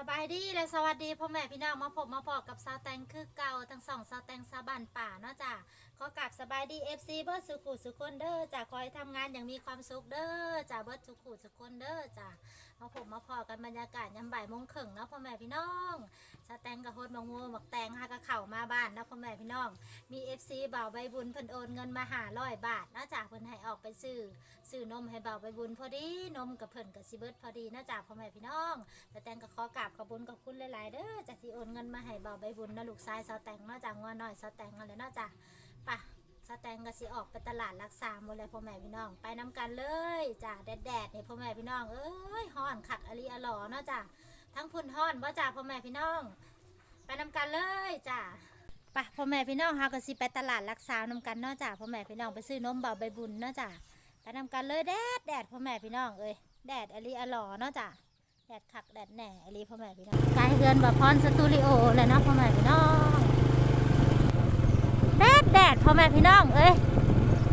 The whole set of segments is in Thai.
สบายดีและสวัสดีพ่อแม่พี่น้องมาพบมาพอกับสาวแตงคือเก่าทั้งสองสาวแตงสาบ้านป่าเนาะจ้ะขอกราบสบายดีเอฟซีเบิร์ดสุขุสุคนเด้อจ้ะคอยทำงานอย่างมีความสุขเด้อจ้ะเบิร์ดสุขุสุคนเด้อจ้ะมาพบมาพอกันบรรยากาศยามบ่ายโมงครึ่งเนาะพ่อแม่พี่น้องสาวแตงกับโฮดมังงูหมักแตงหากระเข่ามาบ้านเนาะพ่อแม่พี่น้อง มีเอฟซีบ่าวใบบุญเพิ่นโอนเงินมาหาร้อยบาทเนาะจ้ะเพิ่นให้ออกไปซื้อซื้อนมให้บ่าวใบบุญพอดีนมกับเพิ่นกับซีเบิร์ดพอดีเนาะจ้ะพ่อแม่พี่น้องแต่แตงก็ขอกราบขอบุญขอบคุณหลายๆเด้อจากที่โอนเงินมาให้เบาใบบุญนะลูกชายสาวแตงเนาะจากงอน้อยสาวแตงอะไรเนาะจ้ะป่ะสาแตงก็สิออกไปตลาดรักษาหมดเลยพ่อแม่พี่น้องไปน้กันเลยจ้ะแดดๆนี่พ่อแม่พี่น้องเอ้ยฮ้อนขักอลีอลอเนาะจ้ะทั้งพุ่นฮ้อนบ่จ้ะพ่อแม่พี่น้อง ไปน้กันเลยจ้ะไปพ่อแม่พี่น้องเฮาก็สิไปตลาดรักษานํกันเนาะจ้ะพ่อแม่พี่น้องไปซื้อนมเบาใบบุญเนาะจ้ะไปนํกันเลยแดดแดดพ่อแม่พี่น้องเอ้ยแดดอลีอลอเนาะจ้ะ แดดขักแดดแหน่อลีพ่อแม่พี่น้องกายเฮือนบ่พรสตูดิโอเลยเนาะพ่อแม่พี่น้องแดดแดดพ่อแม่พี่น้องเอ้ย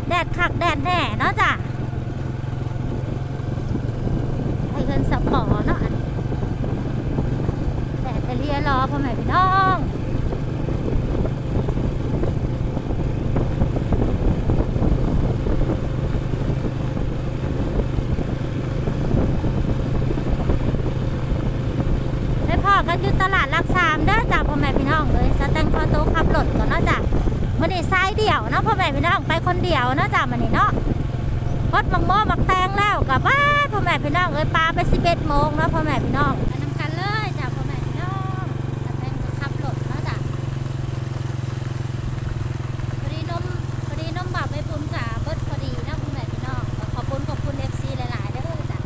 แดดขักแดดแหน่เนาะจ้ะไอเฮือนสปอเนาะแดดอลียรอพ่อแม่พี่น้องได้พอ กันอยู่ตลาดรักสามเด้อจ้าพ่อแม่พี่น้องเลยสแตงคอโตขับรถก่อนเนาะจ้ะมันนี่ซ้ายเดี่ยวเนาะพ่อแม่พี่น้องไปคนเดียวเนาะจ้ามันนี่เนาะพดมังโมมักแตงแล้วกลับบ้านพ่อแม่พี่น้องเอ้ยปลาไปสิบเอ็ดโมงแล้วพ่อแม่พี่น้องไปนำกันเลยจ้ะพ่อแม่พี่น้องแต่แตงก็ขับรถแล้วจ้ะพอดีนมพอดีนมบาปไปปุ้นกับเบิดพอดีนะพ่อแม่พี่น้องก็ขอบคุณขอบคุณเอฟซีหลายๆเด้อจ้ะ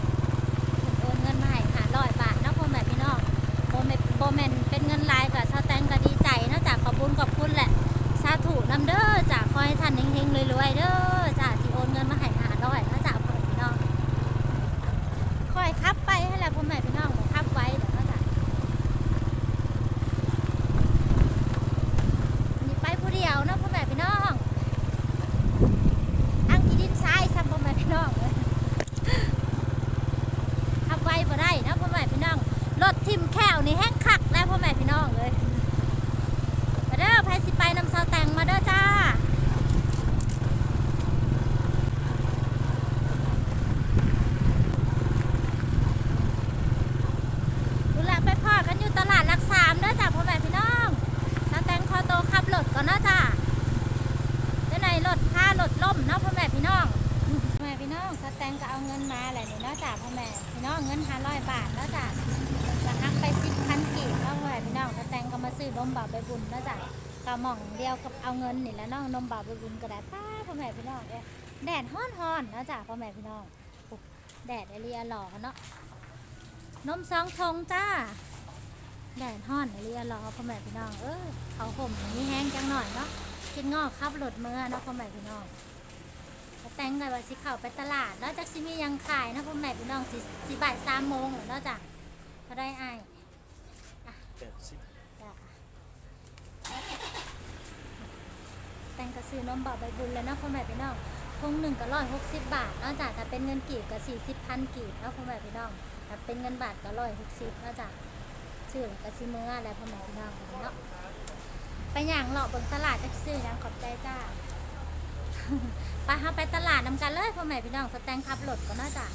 เพิ่นโอนเงินมาให้หาร้อยบาทนะพ่อแม่พี่น้องโบแมนโบแมนเป็นเงินลายกับชาวแตงก็ดีใจนะจ้ะขอบคุณขอบคุณแหละ สาธุนำเด้อจ้ะคอยให้ท่านเฮงๆรวยๆเด้อจ้ะที่โอนเงินมาให้หาร้อยนะจ้ะพ่อแม่พี่น้องคอยขับไปให้แหละพ่อแม่พี่น้องบอกขับไว้เดี๋ยวนะจ้ะอันนี้ไปผู้เดียวนะพ่อแม่พี่น้องอังกีดินทรายซ้ำพ่อแม่พี่น้องเลยขับไว้บ่ได้นะพ่อแม่พี่น้องรถทิมแควนี่แห้งคักแล้วพ่อแม่พี่น้องเลย มาเด้อไพสิไปนำเสาแต่งมาเด้อจ้าดูแลไปพ่อกันอยู่ตลาดหลักสามเด้อจ้าพ่อแม่พี่น้องเสาแต่งคอโตขับรถก่อนเนาะจ้าเดี๋ยวไหนรถพารถล่มเนาะพ่อแม่พี่น้องพ่อแม่พี่น้องเสาแต่งก็เอาเงินมาแหละนี่เนาะจ้าพ่อแม่พี่น้องเงินห้าร้อยบาทเนาะจ้าจะหักไปสิบพันกีบเนาะพ่อแม่พี่น้องเสาแต่งก็มา ซื้อนมบ่าวไปบุญนะจ้ากระหม่องเดียวกับเอาเงินนี่แหล้วน้องนมบ่าวไปบุญก็ได้ป้าพ่อแม่พี่น้องเอ้ยแดดฮ้อนฮอนนะจ้ะพ่อแม่พี่น้องอุ๊ยแดดไอเรียหล่อเนาะนมสองทงจ้า แดดฮ้อนไอเรียหล่อพ่อแม่พี่น้องเออเขาห่มมีแห้งจังหน่อยเนาะกินงอกขับรถเมื่อเนาะพ่อแม่พี่น้อง แต่งกันว่าสิเข้าไปตลาดเนาะจากสิมีหยังขายนะพ่อแม่พี่น้องสิสิบ่ายสามโมงเนาะจ้ะก็ได้ไอาย แปดสิบ จ้ะ แตงกระซื้อนมบ่าวใบบุญแล้วเนาะพ่อแม่พี่น้องคงหนึ่งก็ร้อยหกสิบบาทนอกจากถ้าเป็นเงินกีบก็สี่สิบพันกีบเนาะพ่อแม่พี่น้องถ้าเป็นเงินบาทก็ร้อยหกสิบนอกจากชื่อแล้วก็ซิเมื่ออะไรพ่อแม่พี่น้องเนาะไปอย่างเลาะบนตลาดจะซื้อยังขอบใจจ้าไปหาไปตลาดนำกันเลยพ่อแม่พี่น้องสแตงขับรถก็น่าจะ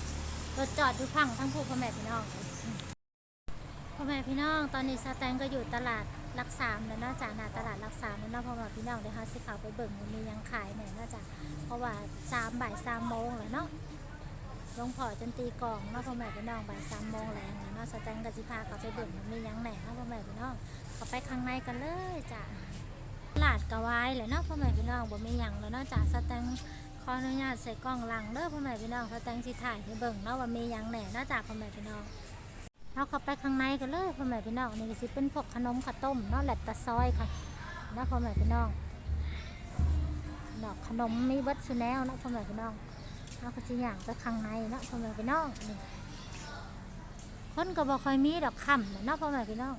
รถจอดอยู่พังทั้งผู้พ่อแม่พี่น้องพ่อแม่พี่น้อง ตอนนี้สแตงก็อยู่ตลาด รักสามแล้วเนอกจากหน้าตลาดรักสามแล้วเนาะพ่อแม่พี่น้องเดี๋ยวเขาสิเขาไปเบิ่งว่ามียังขายไหนเนาะจ้ะเพราะว่าสามบ่ายสามโมงแล้วเนาะลงพอจนตีกลองเนาะพ่อแม่พี่น้องบ่ายสามโมงแล้วเนาะสแตงกับสิพาเขาไปเบิ่งว่ามียังไหนเนาะพ่อแม่พี่น้องเขาไปข้างในกันเลยจ้ะตลาดกะวายเลยเนาะพ่อแม่พี่น้องบ่มียังแล้วเนาะจ้ะสแตงขออนุญาตใส่กล้องหลังเด้อพ่อแม่พี่น้องสแตงสิถ่ายให้เบิ่งเนาะว่ามียังแหน่เนาะจ้ะพ่อแม่พี่น้อง เราเข้าไปข้างในกันเลยพ่อแม่พี่น้องนี่ก็สิเป็นพวกขนมข้าวต้มเนาะแหลตตะซอยค่ะนะพ่อแม่พี่น้องดอกขนมมีเบิดสุแนวเนาะพ่อแม่พี่น้องเราก็สิอย่างไปข้างในเนาะพ่อแม่พี่น้องนี่คนก็บอกคอยมีดอกคำเนาะพ่อแม่พี่น้อง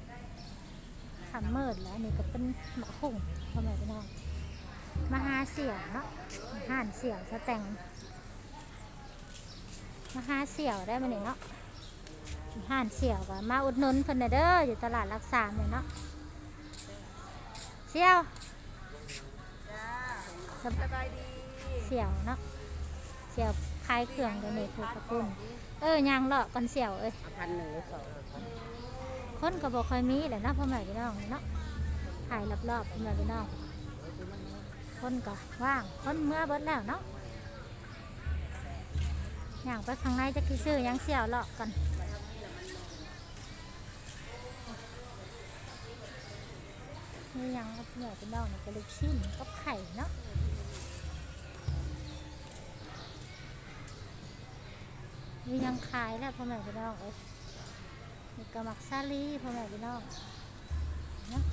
ค่ำมืดแล้วนี่ก็เป็นหมะหุ่งพ่อแม่พี่น้องมาหาเสี่ยวเนาะห่านเสี่ยวสแตงมาหาเสี่ยวได้มาเนี่ยเนาะ ห่านเสี่ยวก็มาอุดหนุนเพิ่นน่ะเด้ออยู่ตลาดรักษาเนี่ยเนาะเสี่ยวจ้าสสบายดีเสี่ยวเนาะเสี่ยวคลายเครื่องเดี๋ยวนี้คือกระปุ้นเออยางเลาะก่อนเสี่ยวเอ้ยพันหนึ่งหรือสองคนก็บอกคอยมีแหละเนาะพ่อแม่พี่น้องเนาะถ่ายรอบๆพ่อแม่พี่น้องคนก็ว่างคนเมื่อเบิดแล้วเนาะอย่างไปข้างในจะคิดซื้อหยังเสี่ยวเลาะกัน นี่ยังครับพ่อแม่พี่น้องนี่ก็ลูกชิ้นกับไข่เนาะนี่ยังขายแล้วพ่อแม่พี่น้องเอ้ยมีกระหมักซาลีพ่อแม่พี่น้องเนาะ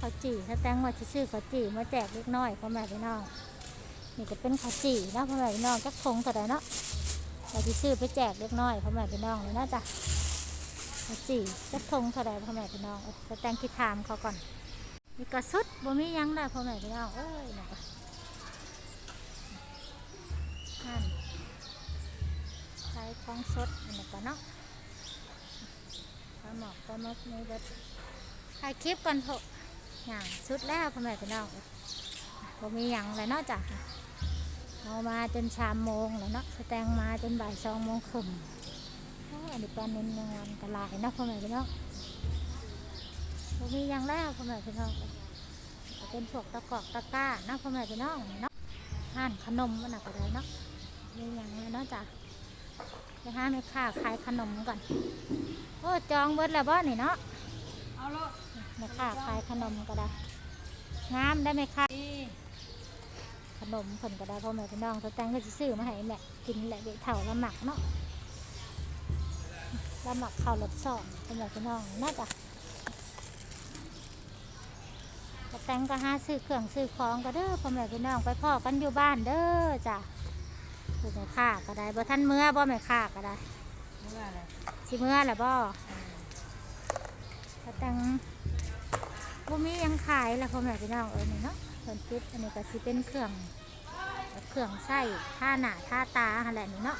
ข้าวจี่ถ้าแตงว่าจะซื้อข้าวจี่มาแจกเล็กน้อยพ่อแม่พี่น้องนี่ก็เป็นข้าวจี่เนาะพ่อแม่พี่น้องจักทงเท่าไหร่เนาะเราจะซื้อไปแจกเล็กน้อยพ่อแม่พี่น้องเลยนะจ๊ะ จีจักทงเท่าไรพ่อแม่พี่น้องเอาสแตงคิดถามเขาก่อนนี่ก็สุดบ่มียังได้พ่อแม่พี่น้องเอ้ยนี่ก็นั่นขายของสดอันนี้ก็เนาะปลาหมอกปลาหมึกในรถถ่ายคลิปก่อนเถอะอย่างสุดแล้วพ่อแม่พี่น้องบ่มียังเลยเนาะจ้ะเอามาจนชามโมงแล้วเนาะสแตงมาจนบ่ายสองโมงครึ่ง โอ้ยอันนี้ปลาเนินงานกระลายนาะพ่อแม่พี่น้องบ่มีหยังแล้วพ่อแม่พี่น้องเป็นพวกตะกอกตะก้านาะพ่อแม่พี่น้องเนาะห้านขนมมันน่ะก็ได้เนาะมีหยังเลยเนาะจ้ะไปหาแม่ค้าขายขนมก่อนโอ้จองเบิดแล้วบ่นี่เนาะเอาละแม่ค้าขายขนมก็ได้งามได้ไหมคะนี่ขนมเพิ่นก็ได้พ่อแม่พี่น้องสแตงก็สิซื้อมาให้แม่กินแหละเด็กเถ่าละหมักเนาะ ละหมักข้าวรสสองพ่อแม่พี่น้องน่าจะสแตงก็หาซื้อเครื่องซื้อของก็เด้อพ่อแม่พี่น้องไปพ่อกันอยู่บ้านเด้อจ้ะผู้แม่ค้าก็ได้บ่ท่านเมื่อบ่แม่ค้าก็ได้ไม่ว่าอะไรสิเมื่อแหละบ่สแตงบ่มียังขายแล้วพ่อแม่พี่น้องเอ้ยนี่เนาะเพิ่นคิดอันนี้ก็สิเป็นเครื่องเครื่องไส้ท่าหน้าท่าตาอะไรนี่เนาะ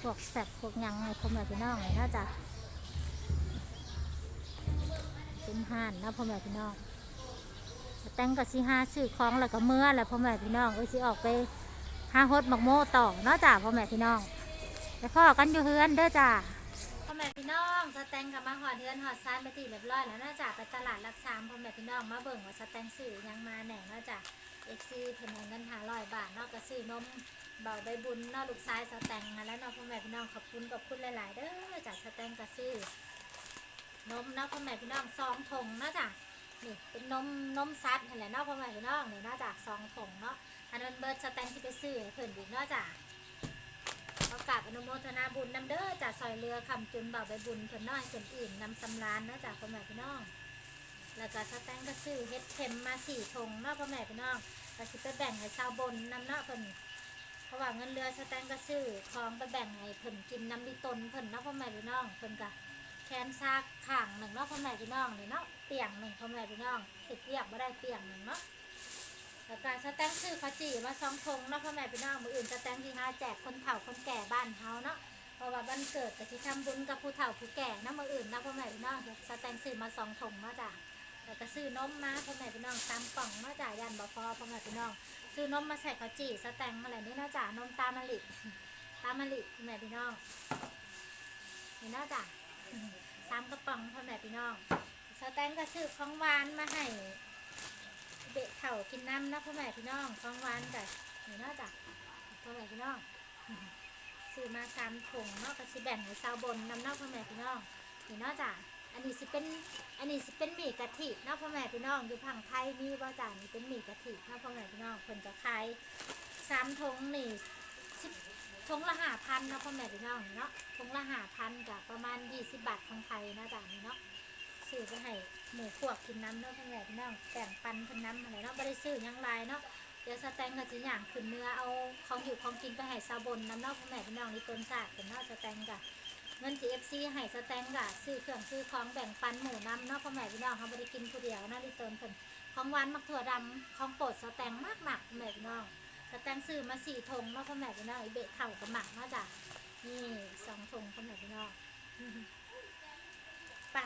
พวกแสบพวกยังไงพ่อแม่พี่น้องเลยน่าจะเป็นห่านนะพ่อแม่พี่น้องแต่งกับสีหาซื้อของแล้วก็เมื่อแล้วพ่อแม่พี่น้องเอ้ยสิออกไปห้าฮดหมักโมต่อเนาะจ้าพ่อแม่พี่น้องแล้วพ่อกันอยู่เฮือนเด้อจ้า องสแตงกับมาหอดเฮือนหอดซานไปตีเรียบร้อยแล้วนาะจ้าไปตลาดรักษาพ่อแม่พี่น้องมาเบิ่งว่าสแตงซื้อยังมาแหน่เนาะจ้าเอ็กซี่เพิ่นให้เงินหาร้อยบาทนาะก็ซื้อนมเบาใบบุญนาะลูกชายสแตงมาแล้วนาะพ่อแม่พี่น้องขอบคุณขอบคุณหลาย ๆ เด้อจากสแตงก็ซื้อนมนาะพ่อแม่พี่น้องซองถงนาะจ้ะนี่เป็นนมนมซัดนั่นแหละนาะพ่อแม่พี่น้องนี่เนาจากซองถงเนาะอันนั้นเบิร์ดสแตงที่ไปซื้อเพิ่นอีกเนาะจ้ะ กราบอนุโมทนาบุญนำเด้อจากซอยเรือคำจุนเบาใบบุญเพิ่นน้อยเพิ่นอื่นนำสำรานเนาะจากพ่อแม่พี่น้อง แล้วก็สแตงก็ซื้อเฮ็ดเข็มมาสี่ถงเนาะพ่อแม่พี่น้องก็สิไปแบ่งให้ชาวบนนำเนาะเพิ่นเพราะว่าเงินเรือสแตงก็ซื้อของไปแบ่งให้เพิ่นกินน้ำดิตนเพิ่นเนาะพ่อแม่พี่น้องเพิ่นก็แคนซากข้างหนึ่งเนาะพ่อแม่พี่น้องเนาะเปียงหนึ่งพ่อแม่พี่น้องเฮ็ดเรียกบ่ได้เปียงหนึ่งเนาะ แล้วก็สแตงซื้อข้าวจี่มาสองทงเนาะพ่อแม่พี่น้องมืออื่นสแตงที่หาแจกคนเฒ่าคนแก่บ้านเฮาเนาะเพราะว่าวันเกิดก็สิทำบุญกับผู้เฒ่าผู้แก่เนาะมืออื่นนะพ่อแม่พี่น้องสแตงซื้อมาสองทงเนาะจ้ะแล้วก็ซื้อนมมาพ่อแม่พี่น้องตามกล่องมาจ่ายยันบอพอพ่อแม่พี่น้อง ซื้อนมมาใส่ข้าวจี่สแตงอะไรนี่นะจ๊ะนมตามะลิตามะลิพ่อแม่พี่น้องนี่นะจ๊ะสามกระป๋องพ่อแม่พี่น้องสแตงก็ซื้อของหวานมาให้ เบะเถ่ากินน้ำนะพ่อแม่พี่น้องของหวานจ้ะนี่นะจ๊ะพ่อแม่พี่น้องซื้อมาสามถุงเนาะก็สิแบ่งให้ชาวบนนำเนาะพ่อแม่พี่น้องนี่เนาะจ้ะอันนี้สิเป็นอันนี้สิเป็นหมี่กะทิเนาะพ่อแม่พี่น้องอยู่ผังไทยมีบ่จ้านี่เป็นหมี่กะทิเนาะพ่อแม่พี่น้องเพิ่นก็ขายสามทงนี่สิบทงละห้าพันเนาะพ่อแม่พี่น้องเนาะทงละห้าพันกับประมาณยี่สิบบาทของไทยนะจ้านี่เนาะ ซื้อไปให้หมูพวกกินน้ำเนาะพ่อแม่พี่น้องแบ่งปันเพิ่นน้ำอะไรเนาะบ่ได้ซื้อยังหลายเนาะเดี๋ยวสแตงก็สิย่างขึ้นเนื้อเอาของอยู่ของกินไปให้ซาบนน้ำเนาะพ่อแม่พี่น้องนี่ต้นศาสตร์เป็นเนาะสแตงกะเงิน GFC ให้สแตงกะซื้อเครื่องซื้อของแบ่งปันหมู่นำเนาะพ่อแม่พี่น้องเขาไม่ได้กินผู้เดียวนะรีเติมเพิ่นของหวานมักถั่วดำของโปรดสแตงมากหมักพ่อแม่พี่น้องสแตงซื้อมาสี่ธงเนาะพ่อแม่พี่น้องไอเบะเข่ากับหมักเนาะจ้ะนี่สองถุงพ่อแม่พี่น้อง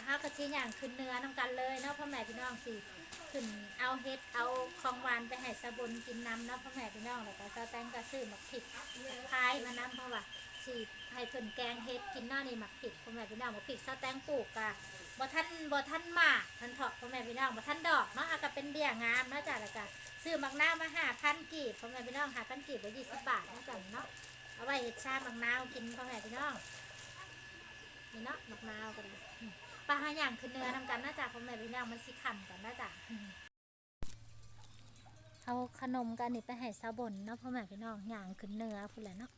ปลากระเทียมอย่างขึ้นเนื้อนำกันเลยเนาะพ่อแม่พี่น้องสิขึ้นเอาเฮ็ดเอาของหวานไปให้สะบุนกินน้ำเนาะพ่อแม่พี่น้องแล้วก็เจ้าแตงก็ซื้อหมักผิดพายมาน้ำเพราะว่าสิให้เพิ่นแกงเฮ็ดกินน้านี่หมักผิดพ่อแม่พี่น้องหมักผิดเจ้าแตงปลูกกะบ่ทันบ่ทันหมากทันเถาะพ่อแม่พี่น้องบ่ทันดอกเนาะอาก็เป็นเบี้ยงามเนาะจ้ะแล้วก็ซื้อหมักนาวมาหาพันกีบพ่อแม่พี่น้องหาพันกีบไว้ยี่สิบบาทเนาะจ้ะเนาะเอาไว้เฮ็ดชาหมักนาวกินพ่อแม่พี่น้องนี่เนาะหมักนาวกันเลย ปลาหาอย่างคือเนื้อนำกันน่าจะพ่อแม่พี่น้องมันสิขำกันน่าจะเอาขนมกันนี่ไปให้สาบนเนาะพ่อแม่พี่น้องอย่างคือเนื้อพุ่นแหละเนาะ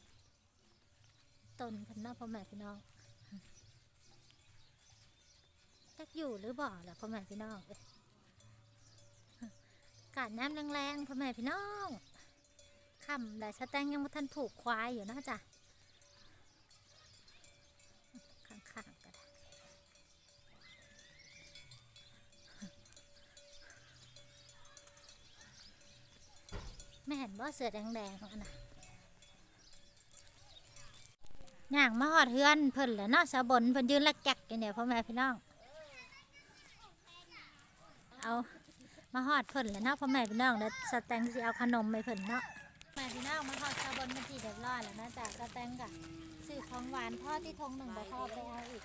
ต้นเพิ่นเนาะพ่อแม่พี่น้องจักอยู่หรือบ่แหละพ่อแม่พี่น้องกาดน้ำแรงๆพ่อแม่พี่น้องคำแต่สแตงยังไม่ทันผูกควายอยู่เนาะจ้ะ แม่เห็นว่าเสือแดงๆของอันน่ะย่างมาหอดเฮือนเพิ่นแหละเนาะสาบนเพิ่นยืนละแกกอยู่เนี่ยพ่อแม่พี่น้อง เอามาหอดเพิ่นแหละเนาะพ่อแม่พี่น้องแล้วสแตงสิเอาขนมไปเพิ่นเนาะแม่พี่น้องมาหอดสาบนมันที่เรียบร้อยแล้วนะจ๊ะสแตงกะซื้อของหวานทอที่ทงหนึ่งบ่ทอไปเอาอีก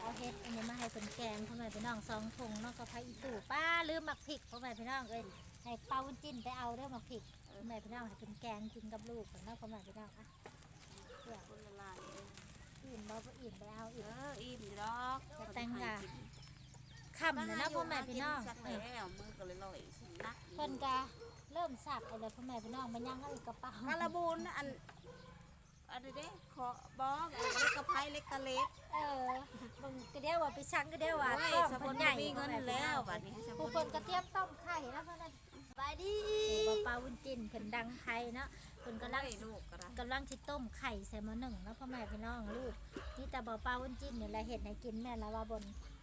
เอาเฮ็ดอันนี้มาให้เป็นแกงพ่อแม่พี่น้องสองถุงเนาะกับพายอีตู่ป้าลืมหมักพริกพ่อแม่พี่น้องเอ้ยให้เป้าวุ้นจิ้นไปเอาเด้อหมักพริกพ่อแม่พี่น้องให้เป็นแกงกินกับลูกเนาะพ่อแม่พี่น้องอะเดี๋ยวคนละลายเองอิ่มบ่บ่อิ่มไปเอาอีเอกออิ่มอยู่ดอกจะแต่งกะค่ำเลยเนาะพ่อแม่พี่น้องสักเออแล้วมือก็เลยลอยสินักเพิ่นกะเริ่มสักเอาเลยพ่อแม่พี่น้องมันยังเอาอีกกระเป๋าคาราบูนอัน อันนี้เด้ขอบอกเอาเล็กกระไพเล็กตะเล็กเออมึงก็เดียวว่าไปชังก็เดียวว่าโอ้ยกล้องสมเพิ่บูนรใหญ่มีเงินแล้วบัดนี้สมบูผู้รเพิ่นก็เตรียมต้มไข่แล้วเพิ่นน่ะบายดีเดี๋ยวบ่เป้าวุ้นจิ้นเพิ่นดังไทยเนาะเพิ่นกำลังไล่ลูกก็ได้กำลังที่ต้มไข่ใส่หม้อหนึ่งแล้วพ่อแม่พี่น้องลูกนี่แต่บ่เป้าวุ้นจิ้นนี่แหละเห็ดให้กินแม่ละว่าบนเอ้ย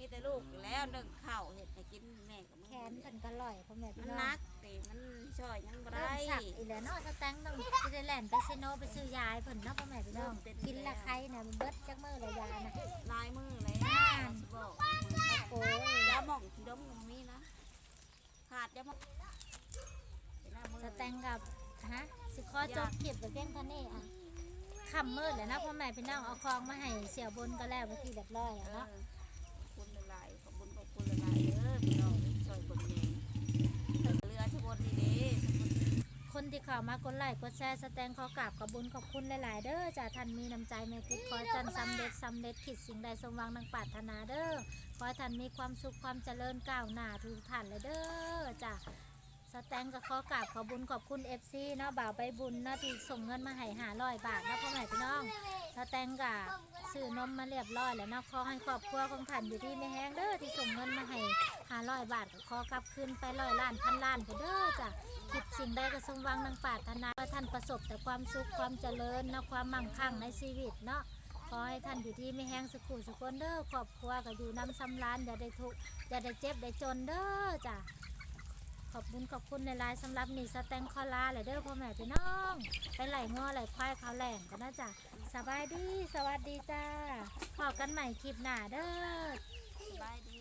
มีแต่ลูกอยู่แล้วนึ่งข้าวเห็ดให้กินแม่กับแขนเพิ่นก็ลอยพ่อแม่มัพี่นน้องนักแต่มันช่อยยังบ่เริ่ได้มสักอีแล้วเนาะสแตงต้องสิได้แล่นไปซิโนไปซื้อยาให้เพิ่นเนาะพ่อแม่พี่น้องกินละไข่น่ะมันเบิดจักมื้อละยาน่ะลายมือเลยสิบอกโอ้ยยาหม่องที่ดมของมีนะขาดยาหม่องเป็นหน้ามือสแตงกับฮะสิขอจบคลิปไว้เพียงเท่านี้อะค่ำมืดแล้วนะพ่อแม่พี่น้องเอาของมาให้เสี่ยวบนก็แล้วไปที่เรียบร้อยแล้วเออเนาะ ขอบคุณหลายๆขอบคุณขอบคุณหลายๆเด้อพี่น้องช่วยคนเองเรือชบนดีเด้ชบน คนที่เข้ามากดไลค์กดแชร์สแตงขอกราบขอบบุญขอบคุณหลาย ๆ เด้อจ้าท่านมีน้ำใจแม่คิดขอให้ท่านสำเร็จสำเร็จคิดสิ่งใดสมหวังดังปรารถนาเด้อขอให้ท่านมีความสุขความเจริญก้าวหน้าทุกท่านเลยเด้อจ้าสแตงก็ขอกราบขอบุญขอบคุณ FC เนาะบ่าวใบบุญเนาะที่ส่งเงินมาให้หาร้อยบาทเนาะพ่อแม่พี่น้องสแตงก็ซื้อนมมาเรียบร้อยแล้วเนาะขอให้ครอบครัวของท่านอยู่ที่ไม่แห้งเด้อที่ส่งเงินมาให้หาร้อยบาทก็ขอกลับคืนไปร้อยล้านพันล้านไปเด้อจ้า คิดสิ่งใดก็สมหวังดังปรารถนาให้ท่านประสบแต่ความสุขความเจริญนะความมั่งคั่งในชีวิตเนาะขอให้ท่านอยู่ที่ไม่แห้งสกุลสุคนเด้อครอบครัวก็อยู่น้ำสำรานอย่าได้ทุกข์อย่าได้เจ็บได้จนเด้อจ้ะขอบคุณขอบคุณในไลน์สำหรับนี่สแตงคอลาเลยเด้อพ่อแม่พี่น้อง ไปไหลงอไหลควายเขาวแหล่งกันนะจ้ะสบายดีสวัสดีจ้าพบกันใหม่คลิปหน้าเด้อ สบายดี